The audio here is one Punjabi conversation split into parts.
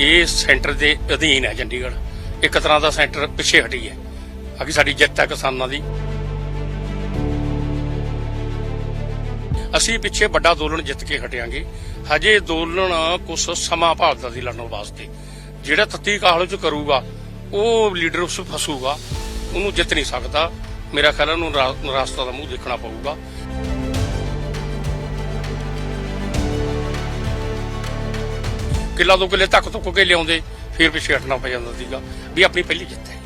ਇਹ ਸੈਂਟਰ ਦੇ ਅਧੀਨ ਹੈ ਚੰਡੀਗੜ੍ਹ। ਇੱਕ ਤਰ੍ਹਾਂ ਦਾ ਸੈਂਟਰ ਪਿੱਛੇ ਹਟੀ ਹੈ। ਅਗੀ ਸਾਡੀ ਜਿੱਤ ਹੈ ਕਿਸਾਨਾਂ ਦੀ। ਅਸੀਂ ਪਿੱਛੇ ਵੱਡਾ ਅੰਦੋਲਨ ਜਿੱਤ ਕੇ ਹਟਿਆਂਗੇ। ਹਜੇ ਅੰਦੋਲਨ ਕੁਛ ਸਮਾਂ ਭਾਲਦਾ ਸੀ ਲੜਨ ਵਾਸਤੇ। ਜਿਹੜਾ ਤੱਤੀ ਕਾਹਲ ਚ ਕਰੂਗਾ, ਉਹ ਲੀਡਰ ਉਸ ਫਸੂਗਾ। ਉਹਨੂੰ ਜਿੱਤ ਨਹੀਂ ਸਕਦਾ। ਮੇਰਾ ਖਿਆਲ ਉਹਨੂੰ ਰਾਸਤਾ ਦਾ ਮੂੰਹ ਦੇਖਣਾ ਪਊਗਾ। ਕਿੱਲਾ ਦੋ ਕਿੱਲੇ ਧੱਕ ਤੁੱਕ ਕੇ ਲਿਆਉਂਦੇ, ਫਿਰ ਪਿੱਛੇ ਹਟਣਾ ਪੈ ਜਾਂਦਾ ਸੀਗਾ ਵੀ ਆਪਣੀ ਪਹਿਲੀ ਜਿੱਤ ਹੈ।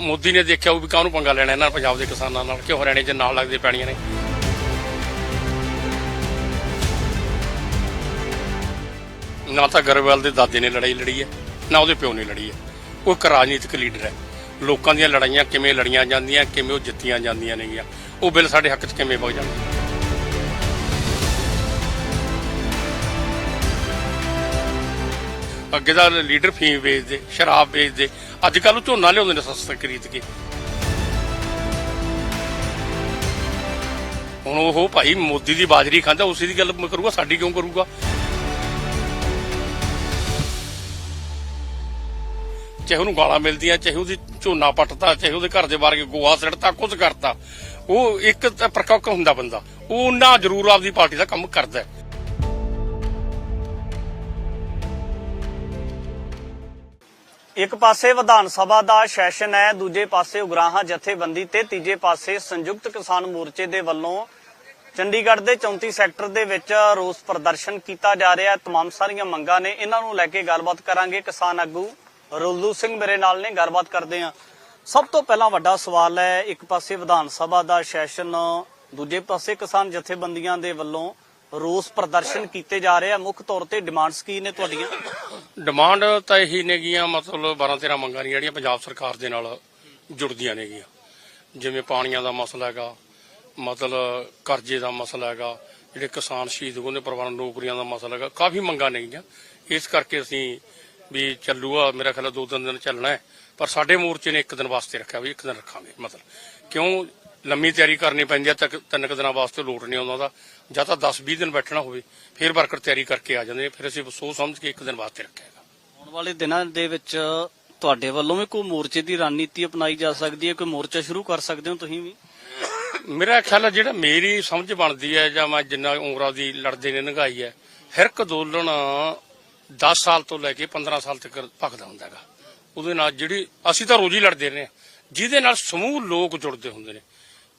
ਮੋਦੀ ਨੇ ਦੇਖਿਆ ਉਹ ਵੀ ਕਾਹਨੂੰ ਪੰਗਾ ਲੈਣਾ ਇਹਨਾਂ ਪੰਜਾਬ ਦੇ ਕਿਸਾਨਾਂ ਨਾਲ, ਕਿਉਂ ਹਰਿਆਣੇ 'ਚ ਨਾਲ ਲੱਗਦੇ ਪੈਣੀਆਂ ਨੇ। ਨਾ ਤਾਂ ਗਰੇਵਾਲ ਦੇ ਦਾਦੇ ਨੇ ਲੜਾਈ ਲੜੀ ਹੈ, ਨਾ ਉਹਦੇ ਪਿਓ ਨੇ ਲੜੀ ਹੈ। ਉਹ ਇੱਕ ਰਾਜਨੀਤਿਕ ਲੀਡਰ ਹੈ। ਲੋਕਾਂ ਦੀਆਂ ਲੜਾਈਆਂ ਕਿਵੇਂ ਲੜੀਆਂ ਜਾਂਦੀਆਂ, ਕਿਵੇਂ ਉਹ ਜਿੱਤੀਆਂ ਜਾਂਦੀਆਂ ਨੇਗੀਆਂ, ਉਹ ਬਿੱਲ ਸਾਡੇ ਹੱਕ 'ਚ ਕਿਵੇਂ ਪਹੁੰਚ ਜਾਂਦੇ ਅੱਗੇ ਦਾ ਲੀਡਰ ਫੀਮ ਵੇਚਦੇ, ਸ਼ਰਾਬ ਵੇਚਦੇ ਅੱਜ ਕੱਲ ਝੋਨਾ ਲਿਆਉਂਦੇ ਨੇ ਸਸਤਾ ਖਰੀਦ ਕੇ। ਹੁਣ ਉਹ ਭਾਈ ਮੋਦੀ ਦੀ ਬਾਜਰੀ ਖਾਂਦਾ, ਉਸੇ ਦੀ ਗੱਲ ਕਰੂਗਾ, ਸਾਡੀ ਕਿਉਂ ਕਰੂਗਾ? ਚਾਹੇ ਉਹਨੂੰ ਗਾਲਾਂ ਮਿਲਦੀਆਂ, ਚਾਹੇ ਉਹਦੀ ਝੋਨਾ ਪੱਟਤਾ ਚਾਹੇ ਉਹਦੇ ਘਰ ਦੇ ਬਾਹਰ ਗੋਹਾ ਗੋਆ ਸੜਤਾ ਕੁਝ ਕਰਤਾ ਉਹ ਇੱਕ ਤਾਂ ਹੁੰਦਾ ਬੰਦਾ। ਉਹ ਨਾ ਜ਼ਰੂਰ ਆਪਦੀ ਪਾਰਟੀ ਦਾ ਕੰਮ ਕਰਦਾ। ਹੈ ਇੱਕ ਪਾਸੇ ਵਿਧਾਨ ਸਭਾ ਦਾ ਸੈਸ਼ਨ ਹੈ ਦੂਜੇ ਪਾਸੇ ਉਗਰਾਹਾਂ ਜਥੇਬੰਦੀ ਤੇ ਤੀਜੇ ਪਾਸੇ ਸੰਯੁਕਤ ਕਿਸਾਨ ਮੋਰਚੇ ਦੇ ਵੱਲੋਂ ਚੰਡੀਗੜ੍ਹ ਦੇ 34 ਸੈਕਟਰ ਦੇ ਵਿੱਚ ਰੋਸ ਪ੍ਰਦਰਸ਼ਨ ਕੀਤਾ ਜਾ ਰਿਹਾ ਹੈ तमाम ਸਾਰੀਆਂ ਮੰਗਾਂ ਨੇ ਇਹਨਾਂ ਨੂੰ ਲੈ ਕੇ ਗੱਲਬਾਤ ਕਰਾਂਗੇ ਕਿਸਾਨ ਆਗੂ ਰੁੱਲੂ ਸਿੰਘ ਮੇਰੇ ਨਾਲ ਨੇ ਗੱਲਬਾਤ ਕਰਦੇ ਹਾਂ ਸਭ ਤੋਂ ਪਹਿਲਾਂ ਵੱਡਾ ਸਵਾਲ ਹੈ ਇੱਕ ਪਾਸੇ ਵਿਧਾਨ ਸਭਾ ਦਾ ਸੈਸ਼ਨ ਦੂਜੇ ਪਾਸੇ ਕਿਸਾਨ ਜਥੇਬੰਦੀਆਂ ਦੇ ਵੱਲੋਂ ਰੋਸ ਪ੍ਰਦਰਸ਼ਨ ਕੀਤੇ ਜਾ ਰਹੇ ਆ। ਮੁੱਖ ਤੌਰ ਤੇ ਡਿਮਾਂਡਸ ਕੀ ਨੇ ਤੁਹਾਡੀਆਂ? ਡਿਮਾਂਡ ਤਾਂ ਇਹੀ ਨੇਗੀਆਂ ਮਤਲਬ 12 13 ਮੰਗਾਂ ਨੇ ਜਿਹੜੀਆਂ ਪੰਜਾਬ ਸਰਕਾਰ ਦੇ ਨਾਲ ਜੁੜਦੀਆਂ ਨੇਗੀਆਂ ਜਿਵੇਂ ਪਾਣੀਆਂ ਦਾ ਮਸਲਾ ਹੈਗਾ, ਮਤਲਬ ਕਰਜ਼ੇ ਦਾ ਮਸਲਾ ਹੈਗਾ, ਜਿਹੜੇ ਕਿਸਾਨ ਸ਼ਹੀਦ ਹੋਏ ਨੇ, ਪਰਿਵਾਰਾਂ ਨੂੰ ਨੌਕਰੀਆਂ ਦਾ ਮਸਲਾ ਹੈਗਾ, ਕਾਫੀ ਮੰਗਾਂ ਨੇਗੀਆਂ ਇਸ ਕਰਕੇ ਅਸੀਂ ਵੀ ਚੱਲੂਗਾ ਮੇਰਾ ਖਿਆਲ ਦੋ ਤਿੰਨ ਦਿਨ ਚੱਲਣਾ ਹੈ, ਪਰ ਸਾਡੇ ਮੋਰਚੇ ਨੇ ਇੱਕ ਦਿਨ ਵਾਸਤੇ ਰੱਖਿਆ ਵੀ ਇੱਕ ਦਿਨ ਰੱਖਾਂਗੇ, ਮਤਲਬ। ਕਿਉਂ ਲੰਮੀ ਤਿਆਰੀ ਕਰਨੀ ਪੈਂਦੀ ਹੈ ਤੱਕ ਤਿੰਨ ਕੁ ਦਿਨਾਂ ਵਾਸਤੇ ਲੋਟ ਨਹੀਂ ਆਉਂਦਾ ਉਹਦਾ ਜਾਂ ਤਾਂ 10 20 ਦਿਨ ਬੈਠਣਾ ਹੋਵੇ ਫਿਰ ਵਰਕਰ ਤਿਆਰੀ ਕਰਕੇ ਆ ਜਾਂਦੇ ਨੇ ਫਿਰ ਅਸੀਂ ਸੋਚ ਸਮਝ ਕੇ ਇੱਕ ਦਿਨ ਵਾਸਤੇ ਰੱਖਿਆ ਹੈਗਾ ਆਉਣ ਵਾਲੇ ਦਿਨਾਂ ਦੇ ਵਿੱਚ ਤੁਹਾਡੇ ਵੱਲੋਂ ਵੀ ਕੋਈ ਮੋਰਚੇ ਦੀ ਰਣਨੀਤੀ ਅਪਣਾਈ ਜਾ ਸਕਦੀ ਹੈ ਕੋਈ ਮੋਰਚਾ ਸ਼ੁਰੂ ਕਰ ਸਕਦੇ ਹੋ ਤੁਸੀਂ ਵੀ? ਮੇਰਾ ਖਿਆਲ ਹੈ ਜਿਹੜਾ ਮੇਰੀ ਸਮਝ ਬਣਦੀ ਹੈ ਜਾਂ ਮੈਂ ਜਿੰਨਾ ਉਮਰਾਂ ਦੀ ਲੜਦੇ ਨੇ ਨਗਾਈ ਹੈ ਹਰ ਇੱਕ ਅੰਦੋਲਨ 10 ਸਾਲ ਤੋਂ ਲੈ ਕੇ 15 ਸਾਲ ਤੱਕ ਭਖਦਾ ਹੁੰਦਾ ਹੈਗਾ। ਉਹਦੇ ਨਾਲ ਜਿਹੜੀ ਅਸੀਂ ਤਾਂ ਰੋਜ਼ ਹੀ ਲੜਦੇ ਰਹੇ ਹਾਂ ਜਿਹਦੇ ਨਾਲ ਸਮੂਹ ਲੋਕ ਜੁੜਦੇ ਹੁੰਦੇ ਨੇ।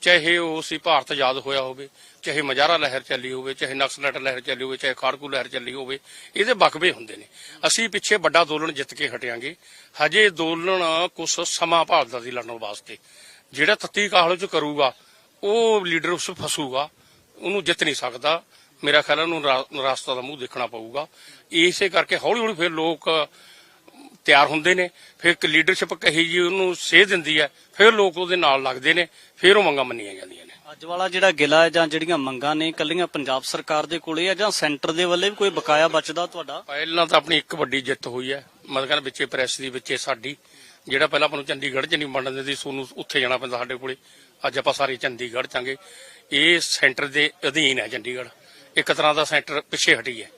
ਚਾਹੇ ਉਹ ਸੀ ਭਾਰਤ ਆਜ਼ਾਦ ਹੋਇਆ ਹੋਵੇ, ਚਾਹੇ ਮਜਾਰਾ ਲਹਿਰ ਚੱਲੀ ਹੋਵੇ, ਚਾਹੇ ਨਕਸਲਟ ਲਹਿਰ ਚੱਲੀ ਹੋਵੇ, ਚਾਹੇ ਖਾੜਕੂ ਲਹਿਰ ਚੱਲੀ ਹੋਵੇ, ਇਹਦੇ ਬਕਵੇ ਹੁੰਦੇ ਨੇ। ਅਸੀਂ ਪਿੱਛੇ ਵੱਡਾ ਅੰਦੋਲਨ ਜਿੱਤ ਕੇ ਹਟਿਆਂਗੇ। ਹਜੇ ਅੰਦੋਲਨ ਕੁਛ ਸਮਾਂ ਭਾਲਦਾ ਸੀ ਲੜਨ ਵਾਸਤੇ। ਜਿਹੜਾ ਤੱਤੀ ਕਾਹਲ ਚ ਕਰੂਗਾ, ਉਹ ਲੀਡਰ ਉਸ ਫਸੂਗਾ, ਉਹਨੂੰ ਜਿੱਤ ਨਹੀਂ ਸਕਦਾ। ਮੇਰਾ ਖਿਆਲ ਉਹਨੂੰ ਰਾਸਤਾ ਦਾ ਮੂੰਹ ਦੇਖਣਾ ਪਊਗਾ। ਇਸੇ ਕਰਕੇ ਹੌਲੀ ਹੌਲੀ ਫਿਰ ਲੋਕ ਤਿਆਰ ਹੁੰਦੇ ਨੇ ਫਿਰ ਇੱਕ ਲੀਡਰਸ਼ਿਪ ਕਹੀ ਜੀ ਉਹਨੂੰ ਸੇਧ ਦਿੰਦੀ ਹੈ ਫਿਰ ਲੋਕ ਉਹਦੇ ਨਾਲ ਲੱਗਦੇ ਨੇ ਫਿਰ ਉਹ ਮੰਗਾਂ ਮੰਨੀਆਂ ਜਾਂਦੀਆਂ ਨੇ। ਅੱਜ ਵਾਲਾ ਜਿਹੜਾ ਗਿਲਾ ਹੈ ਜਾਂ ਜਿਹੜੀਆਂ ਮੰਗਾਂ ਨੇ ਕੱਲੀਆਂ ਪੰਜਾਬ ਸਰਕਾਰ ਦੇ ਕੋਲੇ ਆ ਜਾਂ ਸੈਂਟਰ ਦੇ ਵੱਲੇ ਵੀ ਕੋਈ ਬਕਾਇਆ ਬਚਦਾ ਤੁਹਾਡਾ? ਪਹਿਲਾਂ ਤਾਂ ਆਪਣੀ ਇੱਕ ਵੱਡੀ ਜਿੱਤ ਹੋਈ ਹੈ ਮਤਲਬ ਕਹਿੰਦਾ ਵਿੱਚੇ ਪ੍ਰੈਸ ਦੀ ਵਿੱਚੇ ਸਾਡੀ ਜਿਹੜਾ ਪਹਿਲਾਂ ਆਪਾਂ ਨੂੰ ਚੰਡੀਗੜ੍ਹ ਚ ਨਹੀਂ ਦਿੰਦੇ ਸੀ ਸਾਨੂੰ ਉੱਥੇ ਜਾਣਾ ਪੈਂਦਾ ਸਾਡੇ ਕੋਲੇ ਅੱਜ ਆਪਾਂ ਸਾਰੇ ਚੰਡੀਗੜ੍ਹ ਚਾਂਗੇ ਇਹ ਸੈਂਟਰ ਦੇ ਅਧੀਨ ਹੈ ਚੰਡੀਗੜ੍ਹ ਇੱਕ ਤਰ੍ਹਾਂ ਦਾ ਸੈਂਟਰ ਪਿੱਛੇ ਹਟੀ ਹੈ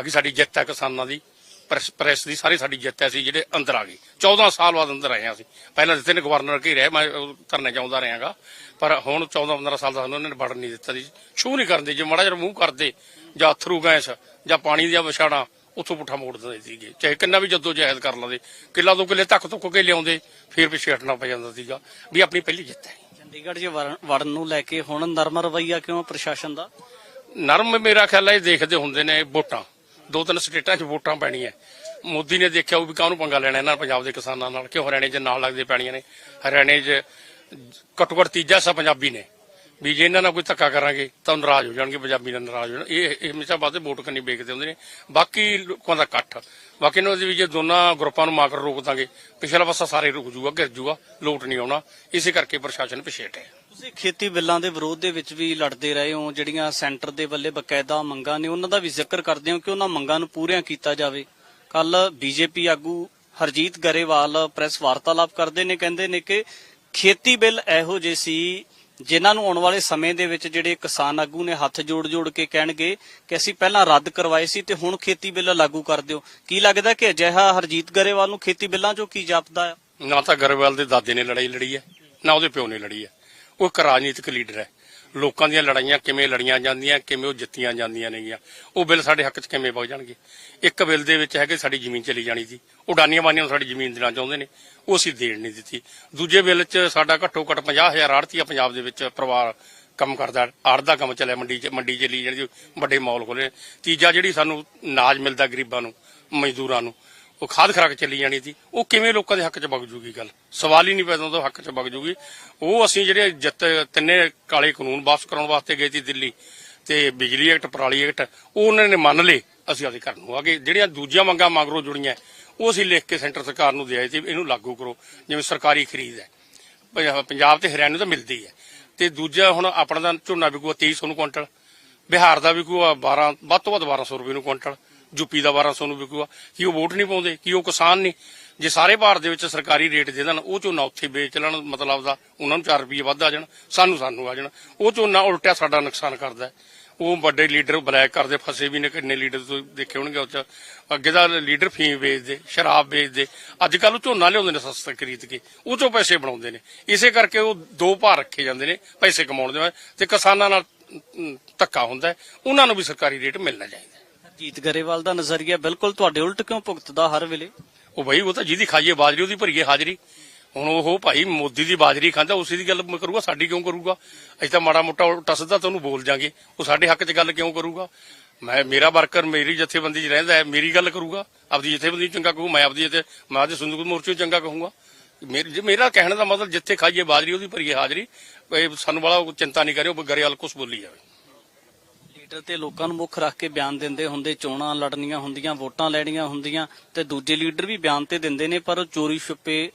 ਅਗੀ ਸਾਡੀ ਜਿੱਤ ਹੈ ਕਿਸਾਨਾਂ ਦੀ। ਪ੍ਰੈਸ ਪ੍ਰੈਸ ਦੀ ਸਾਰੀ ਸਾਡੀ ਜਿੱਤ ਹੈ ਸੀ ਜਿਹੜੇ ਅੰਦਰ ਆ ਗਏ। 14 ਸਾਲ ਬਾਅਦ ਅੰਦਰ ਆਏ ਹਾਂ ਅਸੀਂ। ਪਹਿਲਾਂ ਦਿੱਤੇ ਨੇ ਗਵਰਨਰ ਕੀ ਰਹੇ ਮੈਂ ਧਰਨੇ ਚਾਹੁੰਦਾ ਰਿਹਾਗਾ। ਪਰ ਹੁਣ 14 15 ਸਾਲ ਦਾ ਸਾਨੂੰ ਉਹਨਾਂ ਨੇ ਵੜਨ ਨਹੀਂ ਦਿੱਤਾ ਜੀ। ਛੂ ਨਹੀਂ ਕਰਦੇ ਜੇ ਮਾੜਾ ਜਿਹਾ ਮੂੰਹ ਕਰਦੇ ਜਾਂ ਅਥਰੂ ਗੈਸ ਜਾਂ ਪਾਣੀ ਦੀਆਂ ਵਿਛਾੜਾਂ ਉੱਥੋਂ ਪੁੱਠਾ ਮੋੜ ਦਿੰਦੇ ਸੀਗੇ। ਚਾਹੇ ਕਿੰਨਾ ਵੀ ਜੱਦੋ ਜਹਿਦ ਕਰ ਲਦੇ ਕਿੱਲਾ ਦੋ ਕਿੱਲੇ ਤੱਕ ਤੁੱਕ ਕੇ ਲਿਆਉਂਦੇ ਫਿਰ ਪਿੱਛੇ ਹਟਣਾ ਪੈ ਜਾਂਦਾ ਸੀਗਾ ਵੀ ਆਪਣੀ ਪਹਿਲੀ ਜਿੱਤ ਹੈ। ਚੰਡੀਗੜ੍ਹ 'ਚ ਵੜਨ- ਨੂੰ ਲੈ ਕੇ ਹੁਣ ਨਰਮ ਰਵੱਈਆ ਕਿਉਂ ਪ੍ਰਸ਼ਾਸਨ ਦਾ? ਨਰਮ ਮੇਰਾ ਖਿਆਲ ਹੈ ਦੇਖਦੇ ਹੁੰਦੇ ਨੇ ਵੋਟਾਂ। ਦੋ ਤਿੰਨ ਸਟੇਟਾਂ 'ਚ ਵੋਟਾਂ ਪੈਣੀਆਂ। ਮੋਦੀ ਨੇ ਦੇਖਿਆ ਉਹ ਵੀ ਕਾਹਨੂੰ ਪੰਗਾ ਲੈਣਾ ਇਹਨਾਂ ਪੰਜਾਬ ਦੇ ਕਿਸਾਨਾਂ ਨਾਲ, ਕਿਉਂ ਹਰਿਆਣੇ 'ਚ ਨਾਲ ਲੱਗਦੇ ਪੈਣੀਆਂ ਨੇ। ਹਰਿਆਣੇ 'ਚ ਘੱਟੋ ਘੱਟ ਤੀਜਾ ਹਿੱਸਾ ਪੰਜਾਬੀ ਨੇ। ਵੀ ਜੇ ਇਹਨਾਂ ਨਾਲ ਕੋਈ ਧੱਕਾ ਕਰਾਂਗੇ ਤਾਂ ਨਾਰਾਜ਼ ਹੋ ਜਾਣਗੇ, ਪੰਜਾਬੀ ਨਾਲ ਨਾਰਾਜ਼ ਹੋ ਜਾਣ। ਇਹ ਇਹ ਹਮੇਸ਼ਾ ਬਾਅਦ ਵੋਟ ਕਰਨੀ ਵੇਖਦੇ ਹੁੰਦੇ ਨੇ। ਬਾਕੀ ਲੋਕਾਂ ਦਾ ਇਕੱਠ। ਬਾਕੀ ਇਹਨਾਂ ਦੇ ਵੀ ਜੇ ਦੋਨਾਂ ਗਰੁੱਪਾਂ ਨੂੰ ਮਾਕਰ ਰੋਕ ਦਾਂਗੇ, ਪਿਛਲਾ ਪਾਸਾ ਸਾਰੇ ਰੁਕ ਜੂਗਾ, ਗਿਰ ਜੂਗਾ, ਲੋਟ ਨਹੀਂ ਆਉਣਾ। ਇਸੇ ਕਰਕੇ ਪ੍ਰਸ਼ਾਸਨ ਪਿਛੇ ਹਟਿਆ। ਤੁਸੀਂ ਖੇਤੀ ਬਿੱਲਾਂ ਦੇ ਵਿਰੋਧ ਦੇ ਵਿੱਚ ਵੀ ਲੜਦੇ ਰਹੇ ਹੋ? ਜਿਹੜੀਆਂ ਸੈਂਟਰ ਦੇ ਵੱਲੇ ਬਕਾਇਦਾ ਮੰਗਾਂ ਨੇ, ਉਹਨਾਂ ਦਾ ਵੀ ਜ਼ਿਕਰ ਕਰਦੇ ਹੋ ਕਿ ਉਹਨਾਂ ਮੰਗਾਂ ਨੂੰ ਪੂਰੀਆਂ ਕੀਤਾ ਜਾਵੇ? ਕੱਲ ਬੀਜੇਪੀ ਆਗੂ ਹਰਜੀਤ ਗਰੇਵਾਲ ਪ੍ਰੈਸ ਵਾਰਤਾਲਾਪ ਕਰਦੇ ਨੇ, ਕਹਿੰਦੇ ਨੇ ਕਿ ਖੇਤੀ ਬਿੱਲ ਇਹੋ ਜਿਹੇ ਸੀ ਜਿਨ੍ਹਾਂ ਨੂੰ ਆਉਣ ਵਾਲੇ ਸਮੇਂ ਦੇ ਵਿੱਚ ਜਿਹੜੇ ਕਿਸਾਨ ਆਗੂ ਨੇ ਹੱਥ ਜੋੜ-ਜੋੜ ਕੇ ਕਹਿਣਗੇ ਕਿ ਅਸੀਂ ਪਹਿਲਾਂ ਰੱਦ ਕਰਵਾਏ ਸੀ ਤੇ ਹੁਣ ਖੇਤੀ ਬਿੱਲ ਲਾਗੂ ਕਰ ਦਿਓ। ਕੀ ਲੱਗਦਾ ਕਿ ਅਜਿਹਾ ਹਰਜੀਤ ਗਰੇਵਾਲ ਨੂੰ ਖੇਤੀ ਬਿੱਲਾਂ 'ਚੋਂ ਕੀ ਜਾਪਦਾ ਹੈ ਨਾ ਤਾਂ ਗਰੇਵਾਲ ਦੇ ਦਾਦੇ ਨੇ ਲੜਾਈ ਲੜੀ ਹੈ ਨਾ ਉਹਦੇ ਪਿਓ ਨੇ ਲੜੀ ਹੈ ਉਹ ਇੱਕ ਰਾਜਨੀਤਿਕ ਲੀਡਰ ਹੈ। ਲੋਕਾਂ ਦੀਆਂ ਲੜਾਈਆਂ ਕਿਵੇਂ ਲੜੀਆਂ ਜਾਂਦੀਆਂ, ਕਿਵੇਂ ਉਹ ਜਿੱਤੀਆਂ ਜਾਂਦੀਆਂ ਨੇਗੀਆਂ, ਉਹ ਬਿੱਲ ਸਾਡੇ ਹੱਕ 'ਚ ਕਿਵੇਂ ਪਹੁੰਚ ਜਾਣਗੇ? ਇੱਕ ਬਿੱਲ ਦੇ ਵਿੱਚ ਹੈਗੇ ਸਾਡੀ ਜ਼ਮੀਨ ਚਲੀ ਜਾਣੀ ਸੀ। ਉਹ ਡਾਨੀਆਂ ਬਾਨੀਆਂ ਨੂੰ ਸਾਡੀ ਜ਼ਮੀਨ ਦੇਣਾ ਚਾਹੁੰਦੇ ਨੇ, ਉਹ ਅਸੀਂ ਦੇਣ ਨਹੀਂ ਦਿੱਤੀ। ਦੂਜੇ ਬਿੱਲ 'ਚ ਸਾਡਾ ਘੱਟੋ ਘੱਟ 50000 ਆੜਤੀਆ ਪੰਜਾਬ ਦੇ ਵਿੱਚ ਪਰਿਵਾਰ ਕੰਮ ਕਰਦਾ ਆੜ ਦਾ ਕੰਮ ਚੱਲਿਆ, ਮੰਡੀ 'ਚ ਮੰਡੀ 'ਚ ਲਈ ਜਿਹੜੀ ਵੱਡੇ ਮੌਲ ਖੋਲੇ ਤੀਜਾ ਜਿਹੜੀ ਸਾਨੂੰ ਨਾਜ ਮਿਲਦਾ ਗਰੀਬਾਂ ਨੂੰ, ਮਜ਼ਦੂਰਾਂ ਨੂੰ ਉਹ ਖਾਦ ਖਰਾਕ ਚੱਲੀ ਜਾਣੀ ਸੀ, ਉਹ ਕਿਵੇਂ ਲੋਕਾਂ ਦੇ ਹੱਕ 'ਚ ਵਗ ਜੂਗੀ ਗੱਲ? ਸਵਾਲ ਹੀ ਨਹੀਂ ਪੈਦਾ ਉਹਦਾ ਹੱਕ 'ਚ ਵਗ ਜੂਗੀ। ਉਹ ਅਸੀਂ ਜਿਹੜੇ ਜਿੱਤ ਤਿੰਨੇ ਕਾਲੇ ਕਾਨੂੰਨ ਵਾਪਸ ਕਰਾਉਣ ਵਾਸਤੇ ਗਏ ਸੀ ਦਿੱਲੀ ਤੇ ਬਿਜਲੀ ਐਕਟ, ਪਰਾਲੀ ਐਕਟ, ਉਹ ਉਹਨਾਂ ਨੇ ਮੰਨ ਲਏ, ਅਸੀਂ ਆਪਦੇ ਘਰ ਨੂੰ ਆ ਜਿਹੜੀਆਂ ਦੂਜੀਆਂ ਮੰਗਾਂ ਮਗਰੋਂ ਜੁੜੀਆਂ, ਉਹ ਅਸੀਂ ਲਿਖ ਕੇ ਸੈਂਟਰ ਸਰਕਾਰ ਨੂੰ ਦੇ ਸੀ, ਇਹਨੂੰ ਲਾਗੂ ਕਰੋ, ਜਿਵੇਂ ਸਰਕਾਰੀ ਖਰੀਦ ਹੈ। ਪੰਜਾਬ- ਪੰਜਾਬ ਤੇ ਹਰਿਆਣਾ ਨੂੰ ਤਾਂ ਮਿਲਦੀ ਹੈ। ਤੇ ਦੂਜਾ ਹੁਣ ਆਪਣਾ ਦਾ ਝੋਨਾ ਵਿਕੂਗਾ 2300 ਨੂੰ ਕੁਇੰਟਲ। ਬਿਹਾਰ ਦਾ ਵਿਕੂਗਾ 12 ਵੱਧ ਤੋਂ ਵੱਧ 1200 ਰੁਪਏ ਨੂੰ ਕੁਇੰਟਲ ਯੂਪੀ ਦਾ 1200 ਨੂੰ ਵਿਕੂਗਾ, ਕੀ ਉਹ ਵੋਟ ਨਹੀਂ ਪਾਉਂਦੇ, ਕੀ ਉਹ ਕਿਸਾਨ ਨਹੀਂ। ਜੇ ਸਾਰੇ ਭਾਰਤ ਦੇ ਵਿੱਚ ਸਰਕਾਰੀ ਰੇਟ ਦੇ ਦੇਣ, ਉਹ ਝੋਨਾ ਉੱਥੇ ਵੇਚ ਲੈਣ, ਮਤਲਬ ਦਾ ਉਹਨਾਂ ਨੂੰ 4 ਰੁਪਏ ਵੱਧ ਆ ਜਾਣ, ਸਾਨੂੰ ਸਾਨੂੰ ਆ ਜਾਣ। ਉਹ ਝੋਨਾ ਉਲਟਾ ਸਾਡਾ ਨੁਕਸਾਨ ਕਰਦਾ ਉਹ ਵੱਡੇ ਲੀਡਰ ਬਲੈਕ ਕਰਦੇ, ਫਸੇ ਵੀ ਨੇ, ਕਿੰਨੇ ਲੀਡਰ ਤੁਸੀਂ ਦੇਖੇ ਹੋਣਗੇ ਉਹ ਚ। ਅੱਗੇ ਦਾ ਲੀਡਰ ਫੀਮ ਵੇਚਦੇ, ਸ਼ਰਾਬ ਵੇਚਦੇ ਅੱਜ ਕੱਲ ਉਹ ਝੋਨਾ ਲਿਆਉਂਦੇ ਨੇ ਸਸਤਾ ਖਰੀਦ ਕੇ, ਉਹ ਚੋਂ ਪੈਸੇ ਬਣਾਉਂਦੇ ਨੇ। ਇਸੇ ਕਰਕੇ ਉਹ ਦੋ ਭਾਰ ਰੱਖੇ ਜਾਂਦੇ ਨੇ, ਪੈਸੇ ਕਮਾਉਣ ਦੇ। ਤੇ ਕਿਸਾਨਾਂ ਨਾਲ ਧੱਕਾ ਹੁੰਦਾ। ਉਹਨਾਂ ਨੂੰ ਵੀ ਸਰਕਾਰੀ ਰੇਟ ਮਿਲਣਾ ਚਾਹੀਦਾ। ਹਰਜੀਤ ਗਰੇਵਾਲ ਦਾ ਨਜ਼ਰੀਆ ਬਿਲਕੁਲ ਤੁਹਾਡੇ ਉਲਟ ਕਿਉਂ ਭੁਗਤਦਾ ਹਰ ਵੇਲੇ? ਉਹ ਬਈ ਉਹ ਤਾਂ ਜਿਹਦੀ ਖਾਈਏ ਬਾਜਰੀ ਉਹਦੀ ਭਰੀਏ ਹਾਜ਼ਰੀ। ਹੁਣ ਉਹ ਭਾਈ ਮੋਦੀ ਦੀ ਬਾਜਰੀ ਖਾਂਦਾ ਉਸੇ ਦੀ ਗੱਲ ਕਰੂਗਾ ਸਾਡੀ ਕਿਉਂ ਕਰੂਗਾ? ਅਸੀਂ ਤਾਂ ਮਾੜਾ ਮੋਟਾ ਉਲਟਾ ਸਿੱਧਾ ਤੁਹਾਨੂੰ ਬੋਲ ਜਾਾਂਗੇ। ਉਹ ਸਾਡੇ ਹੱਕ 'ਚ ਗੱਲ ਕਿਉਂ ਕਰੂਗਾ? ਮੈਂ ਮੇਰਾ ਵਰਕਰ ਮੇਰੀ ਜਥੇਬੰਦੀ 'ਚ ਰਹਿੰਦਾ ਹੈ ਮੇਰੀ ਗੱਲ ਕਰੂਗਾ। ਆਪਦੀ ਜਥੇਬੰਦੀ ਚੰਗਾ ਕਹੂ ਮੈਂ ਆਪਦੀ ਜਥੇ ਮੈਂ ਆਪਦੇ ਸੰਦੂਕ ਮੋਰਚੇ ਨੂੰ ਚੰਗਾ ਕਹੂੰਗਾ। ਮੇਰੇ ਕਹਿਣ ਦਾ ਮਤਲਬ ਜਿੱਥੇ ਖਾਈਏ ਬਾਜਰੀ ਉਹਦੀ ਭਰੀਏ ਹਾਜ਼ਰੀ ਸਾਨੂੰ ਵਾਲਾ ਚਿੰਤਾ ਨਹੀਂ ਕਰਿਓ ਗਰੇਵਾਲ ਕੁਛ ਬੋਲੀ ਜਾਵੇ। ਲੀਡਰ ਤੇ ਲੋਕਾਂ ਨੂੰ ਮੁੱਖ ਰੱਖ ਕੇ ਬਿਆਨ ਦਿੰਦੇ ਹੁੰਦੇ ਚੋਣਾਂ ਲੜਨੀਆਂ ਹੁੰਦੀਆਂ ਵੋਟਾਂ ਲੈਣੀਆਂ ਹੁੰਦੀਆਂ ਤੇ ਦੂਜੇ ਲੀਡਰ ਵੀ ਬਿਆਨ ਤੇ ਦਿੰਦੇ ਨੇ ਪਰ ਉਹ ਚੋਰੀ ਛੁਪੇ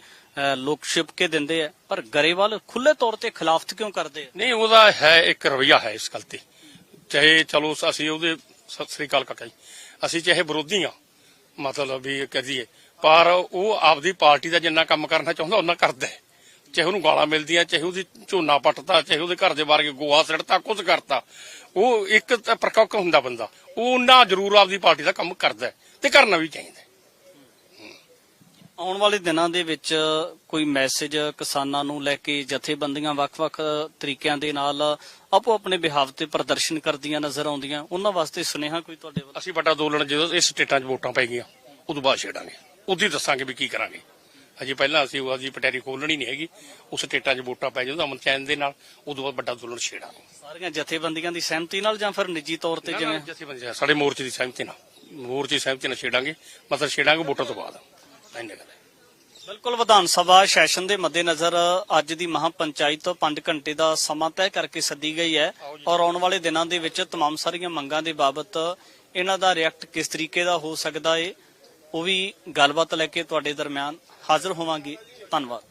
ਲੋਕ ਛਿਪ ਕੇ ਦਿੰਦੇ ਆ। ਪਰ ਗਰੇਵਾਲ ਖੁੱਲੇ ਤੌਰ ਤੇ ਖਿਲਾਫਤ ਕਿਉਂ ਕਰਦੇ ਆ? ਨਹੀਂ ਉਹਦਾ ਹੈ ਇੱਕ ਰਵਈਆ ਹੈ ਇਸ ਗੱਲ ਤੇ। ਚਾਹੇ ਚਲੋ ਅਸੀਂ ਉਹਦੇ ਸਤਿ ਸ੍ਰੀ ਅਕਾਲ ਕਾਕਾ ਜੀ। ਅਸੀਂ ਚਾਹੇ ਵਿਰੋਧੀ ਆ ਮਤਲਬ ਵੀ ਕਹਦੀਏ ਪਰ ਉਹ ਆਪਦੀ ਪਾਰਟੀ ਦਾ ਜਿੰਨਾ ਕੰਮ ਕਰਨਾ ਚਾਹੁੰਦਾ ਉਹਨਾਂ ਕਰਦਾ। ਹੈ। ਚਾਹੇ ਉਹਨੂੰ ਗਾਲਾਂ ਮਿਲਦੀਆਂ ਚਾਹੇ ਉਹਦੀ ਝੋਨਾ ਪੱਟਦਾ ਚਾਹੇ ਉਹਦੇ ਘਰ ਦੇ ਬਾਹਰ ਕੇ ਗੋਹਾ ਸੜਤਾ ਕੁਝ ਕਰਤਾ। ਉਹ ਇੱਕ ਪ੍ਰਕੌਕ ਹੁੰਦਾ ਬੰਦਾ। ਉਹ ਉਹਨਾਂ ਜ਼ਰੂਰ ਆਪਦੀ ਪਾਰਟੀ ਦਾ ਕੰਮ ਕਰਦਾ ਤੇ ਕਰਨਾ ਵੀ ਚਾਹੀਦਾ। ਆਉਣ ਵਾਲੇ ਦਿਨਾਂ ਦੇ ਵਿੱਚ ਕੋਈ ਮੈਸੇਜ ਕਿਸਾਨਾਂ ਨੂੰ ਲੈ ਕੇ ਜਥੇਬੰਦੀਆਂ ਵੱਖ-ਵੱਖ ਤਰੀਕਿਆਂ ਦੇ ਨਾਲ ਆਪੋ ਆਪਣੇ ਬਿਹਾਵ ਤੇ ਪ੍ਰਦਰਸ਼ਨ ਕਰਦੀਆਂ ਨਜ਼ਰ ਆਉਂਦੀਆਂ? ਉਹਨਾਂ ਵਾਸਤੇ ਸੁਨੇਹਾ ਕੋਈ ਤੁਹਾਡੇ ਵੱਲ? ਅਸੀਂ ਵੱਡਾ ਅੰਦੋਲਨ ਜਦੋਂ ਇਸ ਸਟੇਟਾਂ 'ਚ ਵੋਟਾਂ ਪੈ ਗਈਆਂ ਉਦੋਂ ਬਾਅਦ ਛੇੜਾਂਗੇ। ਉਦੋਂ ਹੀ ਦੱਸਾਂਗੇ ਵੀ ਕੀ ਕਰਾਂਗੇ ਅਜੇ ਪਹਿਲਾਂ ਅਸੀਂ ਉਹ ਦੀ ਪਟਾਰੀ ਖੋਲਣੀ ਨਹੀਂ ਹੈਗੀ ਉਸ ਸਟੇਟਾਂ 'ਚ ਵੋਟਾਂ ਪੈ ਜਾਣ ਅਮਨ ਚੈਨ ਦੇ ਨਾਲ ਉਦੋਂ ਬਾਅਦ ਵੱਡਾ ਅੰਦੋਲਨ ਛੇੜਾਂਗੇ ਸਾਰੀਆਂ ਜਥੇਬੰਦੀਆਂ ਦੀ ਸਹਿਮਤੀ ਨਾਲ ਜਾਂ ਫਿਰ ਨਿੱਜੀ ਤੌਰ ਤੇ ਜਿਵੇਂ ਜਿਵੇਂ ਸਾਡੇ ਮੋਰਚੇ ਦੀ ਸਹਿਮਤੀ ਨਾਲ ਮੋਰਚੇ ਦੀ ਸਹਿਮਤੀ ਨਾਲ ਛੇੜਾਂਗੇ ਮਤਲਬ ਛੇੜਾਂਗੇ ਵੋਟਾਂ ਤੋਂ ਬਾਅਦ ਇੰਨੇ ਗੱਲ ਹੈ ਬਿਲਕੁਲ ਵਿਧਾਨ ਸਭਾ ਸੈਸ਼ਨ ਦੇ ਮੱਦੇਨਜ਼ਰ ਅੱਜ ਦੀ ਮਹਾ ਪੰਚਾਇਤ 5 ਘੰਟੇ ਦਾ ਸਮਾਂ ਤੈਅ ਕਰਕੇ ਸੱਦੀ ਗਈ ਹੈ ਔਰ ਆਉਣ ਵਾਲੇ ਦਿਨਾਂ ਦੇ ਵਿੱਚ तमाम ਸਾਰੀਆਂ ਮੰਗਾਂ ਦੇ ਬਾਬਤ ਇਹਨਾਂ ਦਾ ਰਿਐਕਟ ਕਿਸ ਤਰੀਕੇ ਦਾ ਹੋ ਸਕਦਾ ਏ ਉਹ ਵੀ ਗੱਲਬਾਤ ਲੈ ਕੇ ਤੁਹਾਡੇ ਦਰਮਿਆਨ ਹਾਜ਼ਰ ਹੋਵਾਂਗੇ। ਧੰਨਵਾਦ।